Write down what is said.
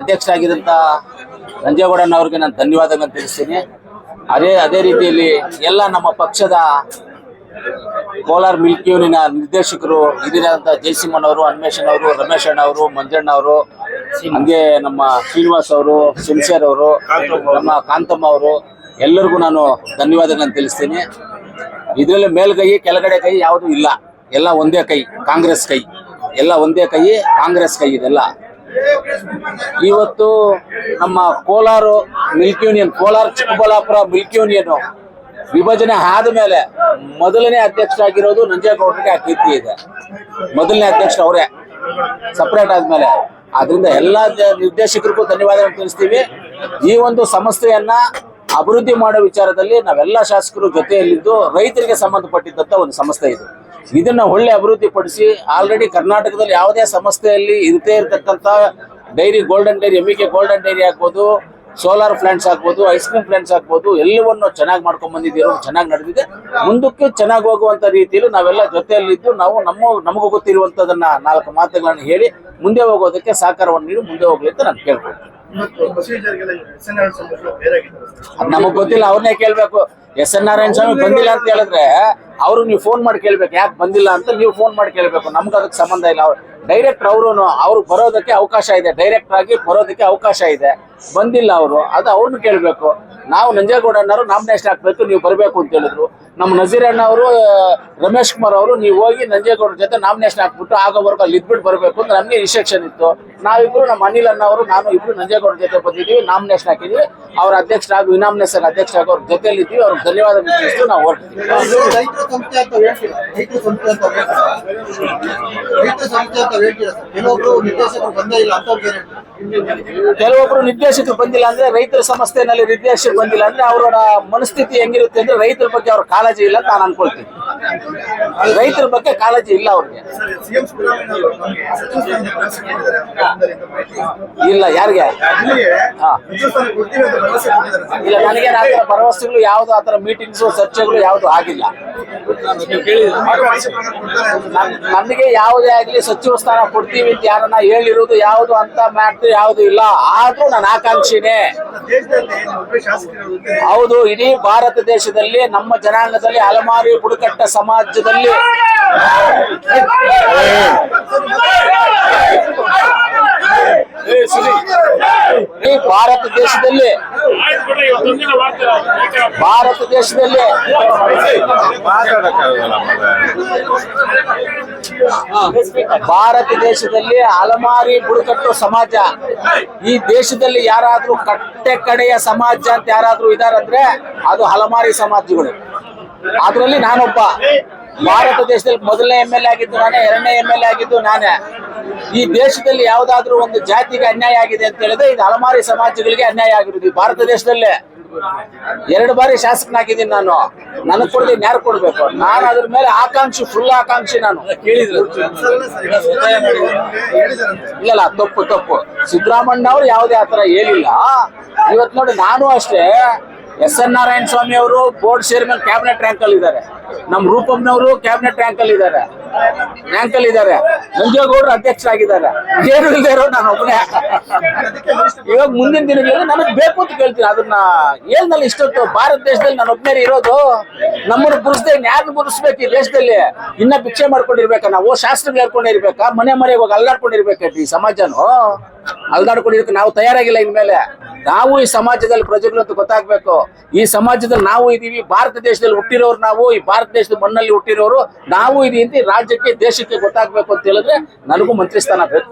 ಅಧ್ಯಕ್ಷರಾಗಿದ್ದಂತ ರಂಜೇಗೌಡನ್ ಅವ್ರಿಗೆ ನಾನು ಧನ್ಯವಾದಗಳನ್ನು ತಿಳಿಸ್ತೀನಿ. ಅದೇ ಅದೇ ರೀತಿಯಲ್ಲಿ ಎಲ್ಲ ನಮ್ಮ ಪಕ್ಷದ ಕೋಲಾರ್ ಮಿಲ್ಕ್ ಯೂನಿಯನ್ ನಿರ್ದೇಶಕರು ಹಿರಿಯರಾದಂಥ ಜಯಸಿಂಹಣ್ಣವರು ಅನ್ವೇಷಣ್ ಅವರು, ರಮೇಶ್ ಅಣ್ಣ ಅವರು, ಮಂಜಣ್ಣ ಅವರು, ಹಂಗೆ ನಮ್ಮ ಶ್ರೀನಿವಾಸ್ ಅವರು ಸಿನ್ಸೇರ್ ಅವರು, ನಮ್ಮ ಕಾಂತಮ್ಮ ಅವರು, ಎಲ್ಲರಿಗೂ ನಾನು ಧನ್ಯವಾದಗಳನ್ನು ತಿಳಿಸ್ತೀನಿ. ಇದರಲ್ಲಿ ಮೇಲ್ಗೈ ಕೆಳಗಡೆ ಕೈ ಯಾವುದು ಇಲ್ಲ. ಎಲ್ಲ ಒಂದೇ ಕೈ, ಕಾಂಗ್ರೆಸ್ ಕೈ. ಎಲ್ಲ ಒಂದೇ ಕೈ, ಕಾಂಗ್ರೆಸ್ ಕೈ ಇದೆಲ್ಲ. ಇವತ್ತು ನಮ್ಮ Kolar milk union, Kolar Chikkaballapur milk union ವಿಭಜನೆ ಆದ ಮೇಲೆ ಮೊದಲನೇ ಅಧ್ಯಕ್ಷರಾಗಿರೋದು ನಂಜೇಗೌಡರಿಗೆ ಆ ಕೀರ್ತಿ ಇದೆ. ಮೊದಲನೇ ಅಧ್ಯಕ್ಷ ಅವರೇ ಸಪ್ರೇಟ್ ಆದ್ಮೇಲೆ. ಅದರಿಂದ ಎಲ್ಲಾ ನಿರ್ದೇಶಕರಿಗೂ ಧನ್ಯವಾದಗಳು ತಿಳಿಸ್ತೀವಿ. ಈ ಒಂದು ಸಂಸ್ಥೆಯನ್ನ ಅಭಿವೃದ್ಧಿ ಮಾಡೋ ವಿಚಾರದಲ್ಲಿ ನಾವೆಲ್ಲ ಶಾಸಕರು ಜೊತೆಯಲ್ಲಿದ್ದು ರೈತರಿಗೆ ಸಂಬಂಧಪಟ್ಟಿದ್ದಂತ ಒಂದು ಸಂಸ್ಥೆ ಇದು. ಇದನ್ನ ಒಳ್ಳೆ ಅಭಿವೃದ್ಧಿ ಪಡಿಸಿ ಆಲ್ರೆಡಿ ಕರ್ನಾಟಕದಲ್ಲಿ ಯಾವುದೇ ಸಂಸ್ಥೆಯಲ್ಲಿ ಇರದೇ ಇರತಕ್ಕಂತ dairy golden dairy M K golden dairy ಹಾಕ್ಬೋದು ಸೋಲಾರ್ ಪ್ಲಾಂಟ್ಸ್ ಹಾಕ್ಬೋದು ಐಸ್ ಕ್ರೀಮ್ ಪ್ಲಾಂಟ್ಸ್ ಹಾಕ್ಬೋದು ಎಲ್ಲವನ್ನು ಚೆನ್ನಾಗಿ ಮಾಡ್ಕೊಂಡ್ ಬಂದಿದ್ದೀರೋ ಚೆನ್ನಾಗಿ ನಡೆದಿದೆ. ಮುಂದಕ್ಕೆ ಚೆನ್ನಾಗಿ ಹೋಗುವಂತ ರೀತಿಯಲ್ಲಿ ನಾವೆಲ್ಲ ಜೊತೆಯಲ್ಲಿದ್ದು ನಾವು ನಮ್ಮ ನಮಗೂ ಗೊತ್ತಿರುವಂತದನ್ನ ನಾಲ್ಕು ಮಾತುಗಳನ್ನು ಹೇಳಿ ಮುಂದೆ ಹೋಗೋದಕ್ಕೆ ಸಹಕಾರವನ್ನು ನೀಡಿ ಮುಂದೆ ಹೋಗ್ಲಿ ಅಂತ ನಾನು ಕೇಳ್ಕೊಳ್ತೀನಿ. ನಮಗ್ ಗೊತ್ತಿಲ್ಲ ಅವ್ರನ್ನೇ ಕೇಳ್ಬೇಕು. ಎಸ್ ಎನ್ ನಾರಾಯಣ ಸ್ವಾಮಿ ಬಂದಿಲ್ಲ ಅಂತ ಹೇಳಿದ್ರೆ ಅವ್ರು ನೀವು ಫೋನ್ ಮಾಡಿ ಕೇಳ್ಬೇಕು, ಯಾಕೆ ಬಂದಿಲ್ಲ ಅಂತ ನೀವು ಫೋನ್ ಮಾಡಿ ಕೇಳಬೇಕು. ನಮ್ಗೆ ಅದಕ್ಕೆ ಸಂಬಂಧ ಇಲ್ಲ. ಅವ್ರು ಡೈರೆಕ್ಟ್ ಅವರು ಅವ್ರು ಬರೋದಕ್ಕೆ ಅವಕಾಶ ಇದೆ. ಡೈರೆಕ್ಟ್ ಆಗಿ ಬರೋದಕ್ಕೆ ಅವಕಾಶ ಇದೆ. ಬಂದಿಲ್ಲ ಅವರು ಅದು ಅವ್ರನ್ನ ಕೇಳಬೇಕು. ನಾವು ನಂಜೇಗೌಡಣ್ಣವರು ನಾಮಿನೇಷನ್ ಹಾಕ್ಬೇಕು ನೀವು ಬರಬೇಕು ಅಂತ ಹೇಳಿದ್ರು. ನಮ್ಮ ನಜೀರ್ ಅಣ್ಣ ಅವರು ರಮೇಶ್ ಕುಮಾರ್ ಅವರು ನೀವು ಹೋಗಿ ನಂಜೇಗೌಡರ ಜೊತೆ ನಾಮಿನೇಷನ್ ಹಾಕ್ಬಿಟ್ಟು ಆಗೋವರೆಗೂ ಅಲ್ಲಿ ಇದ್ಬಿಟ್ಟು ಬರಬೇಕು ಅಂದ್ರೆ ನಮಗೆ ಇನ್ಸ್ಟ್ರಕ್ಷನ್ ಇತ್ತು. ನಾವಿಬ್ರು ನಮ್ಮ ಅನಿಲ್ ಅಣ್ಣ ಅವರು ನಾನು ಇಬ್ರು ನಂಜೇಗೌಡರ ಜೊತೆ ಬಂದಿದ್ದೀವಿ ನಾಮಿನೇಷನ್ ಹಾಕಿದ್ವಿ ಅವ್ರ ಅಧ್ಯಕ್ಷರಾಗಿ ವಿನಾಮಿನೇಷನ್ ಅಧ್ಯಕ್ಷರಾಗಿ ಅವ್ರ ಜೊತೆಯಲ್ಲಿ ಇದ್ದೀವಿ ಅವ್ರಿಗೆ ಧನ್ಯವಾದ ತಿಳಿಸ್ತು ನಾವು ಕೆಲವೊಬ್ರು ನಿರ್ದೇಶಕರು ನಿರ್ದೇಶಕರು ಬಂದಿಲ್ಲ ಅಂದ್ರೆ ರೈತರ ಸಂಸ್ಥೆನಲ್ಲಿ ನಿರ್ದೇಶಕರು ಬಂದಿಲ್ಲ ಅಂದ್ರೆ ಅವರ ಮನಸ್ಥಿತಿ ಹೆಂಗಿರುತ್ತೆ ಅಂದ್ರೆ ರೈತರ ಬಗ್ಗೆ ಅವ್ರ ಕಾಳಜಿ ಇಲ್ಲ ನಾನು ಅನ್ಕೊಳ್ತೀನಿ. ರೈತರ ಬಗ್ಗೆ ಕಾಳಜಿ ಇಲ್ಲ ಅವ್ರಿಗೆ. ಇಲ್ಲ, ಯಾರಿಗೆ? ಇಲ್ಲ, ನನಗೆ ಆತರ ಭರವಸೆಗಳು ಯಾವ್ದು ಆತರ ಥರ ಮೀಟಿಂಗ್ಸ್ ಚರ್ಚೆಗಳು ಯಾವ್ದು ಆಗಿಲ್ಲ. ನಮಗೆ ಯಾವುದೇ ಆಗಲಿ ಸಚಿವ ಸ್ಥಾನ ಕೊಡ್ತೀವಿ ಅಂತ ಯಾರನ್ನ ಹೇಳಿರೋದು ಯಾವುದು ಅಂತ ಮ್ಯಾಟ್ರ್ ಯಾವುದು ಇಲ್ಲ. ಆದ್ರೂ ನನ್ನ ಆಕಾಂಕ್ಷಿನೇ. ಹೌದು ಇಡೀ ಭಾರತ ದೇಶದಲ್ಲಿ ನಮ್ಮ ಜನಾಂಗದಲ್ಲಿ ಅಲಮಾರಿ ಬುಡಕಟ್ಟ ಸಮಾಜದಲ್ಲಿ ಭಾರತ ದೇಶದಲ್ಲಿ ಭಾರತ ದೇಶದಲ್ಲಿ ಭಾರತ ದೇಶದಲ್ಲಿ ಅಲಮಾರಿ ಬುಡಕಟ್ಟು ಸಮಾಜ. ಈ ದೇಶದಲ್ಲಿ ಯಾರಾದ್ರೂ ಕಟ್ಟೆ ಕಡೆಯ ಸಮಾಜ ಅಂತ ಯಾರಾದ್ರೂ ಇದಾರಂದ್ರೆ ಅದು ಹಲಮಾರಿ ಸಮಾಜಗಳು. ಅದರಲ್ಲಿ ನಾನೊಬ್ಬ. ಭಾರತ ದೇಶದಲ್ಲಿ ಮೊದಲನೇ ಎಂ ಎಲ್ ಎ ಆಗಿದ್ದು ನಾನೇ ಎರಡನೇ ಎಂ ಎಲ್ ಎ ಆಗಿದ್ದು ನಾನೇ. ಈ ದೇಶದಲ್ಲಿ ಯಾವ್ದಾದ್ರೂ ಒಂದು ಜಾತಿಗೆ ಅನ್ಯಾಯ ಆಗಿದೆ ಅಂತ ಹೇಳಿದ್ರೆ ಇದು ಹಲಮಾರಿ ಸಮಾಜಗಳಿಗೆ ಅನ್ಯಾಯ ಆಗಿರೋದು. ಭಾರತ ದೇಶದಲ್ಲೇ ಎರಡು ಬಾರಿ ಶಾಸಕನಾಗಿದ್ದೀನಿ ನಾನು. ನನಗ್ ಕೊಡ್ತೀನಿ ಯಾರು ಕೊಡ್ಬೇಕು? ನಾನು ಅದ್ರ ಮೇಲೆ ಆಕಾಂಕ್ಷಿ ಫುಲ್ ಆಕಾಂಕ್ಷಿ ನಾನು. ಇಲ್ಲ ತಪ್ಪು ತಪ್ಪು. ಸಿದ್ದರಾಮಣ್ಣ ಅವ್ರು ಯಾವುದೇ ಆತರ ಹೇಳಿಲ್ಲ. ಇವತ್ತು ನೋಡಿ, ನಾನು ಅಷ್ಟೇ ಎಸ್ ಎನ್ ನಾರಾಯಣ ಸ್ವಾಮಿ ಅವರು ಬೋರ್ಡ್ ಚೇರ್ಮನ್ ಕ್ಯಾಬಿನೆಟ್ ರ್ಯಾಂಕ್ ಅಲ್ಲಿ ಇದ್ದಾರೆ. ನಮ್ಮ ರೂಪಮ್ನವರು ಕ್ಯಾಬಿನೆಟ್ ರ್ಯಾಂಕ್ ಅಲ್ಲಿ ಇದ್ದಾರೆ. ರ್ಯಾಂಕ್ ಅಲ್ಲಿ ಇದ್ದಾರೆ. ನಂಜೇಗೌಡರು ಅಧ್ಯಕ್ಷರಾಗಿದ್ದಾರೆ. ಏನು ಇಲ್ಲದೆ ಇರೋ ನಾನು ಒಬ್ಬನೇ ಇವಾಗ ಮುಂದಿನ ದಿನಗಳಲ್ಲಿ ನನಗೆ ಬೇಕು ಅಂತ ಕೇಳ್ತೀನಿ. ಅದನ್ನ ಏಳ್ನಲ್ಲಿ ಇಷ್ಟೊತ್ತು ಭಾರತ ದೇಶದಲ್ಲಿ ನಾನು ಒಬ್ಬನೇ ಇರೋದು. ನಮ್ಮನ್ನು ಬುರಿಸ್ದೆ ಯಾರನ್ನು ಬುರಿಸ್ಬೇಕು ಈ ದೇಶದಲ್ಲಿ. ಇನ್ನ ಭಿಕ್ಷೆ ಮಾಡ್ಕೊಂಡಿರ್ಬೇಕ? ನಾವು ಶಾಸ್ತ್ರಗಳು ಹೇಳ್ಕೊಂಡಿರ್ಬೇಕಾ? ಮನೆ ಮನೆ ಇವಾಗ ಅಲ್ಲಾಡ್ಕೊಂಡಿರ್ಬೇಕು ಈ ಸಮಾಜನು? ಅಲ್ದಾಡ್ಕೊಂಡಿರ್ಬೇಕು ನಾವು ತಯಾರಾಗಿಲ್ಲ ಇನ್ಮೇಲೆ. ನಾವು ಈ ಸಮಾಜದಲ್ಲಿ ಪ್ರಜೆಗಳು ಅಂತ ಗೊತ್ತಾಗ್ಬೇಕು. ಈ ಸಮಾಜದಲ್ಲಿ ನಾವು ಇದೀವಿ ಭಾರತ ದೇಶದಲ್ಲಿ ಹುಟ್ಟಿರೋರು ನಾವು ಈ ಭಾರತ ದೇಶದ ಮಣ್ಣಲ್ಲಿ ಹುಟ್ಟಿರೋರು ನಾವು ಇದೀವಿ ಅಂತ ರಾಜ್ಯಕ್ಕೆ ದೇಶಕ್ಕೆ ಗೊತ್ತಾಗ್ಬೇಕು ಅಂತ ಹೇಳಿದ್ರೆ ನನಗೂ ಮಂತ್ರಿ ಸ್ಥಾನ ಬೇಕು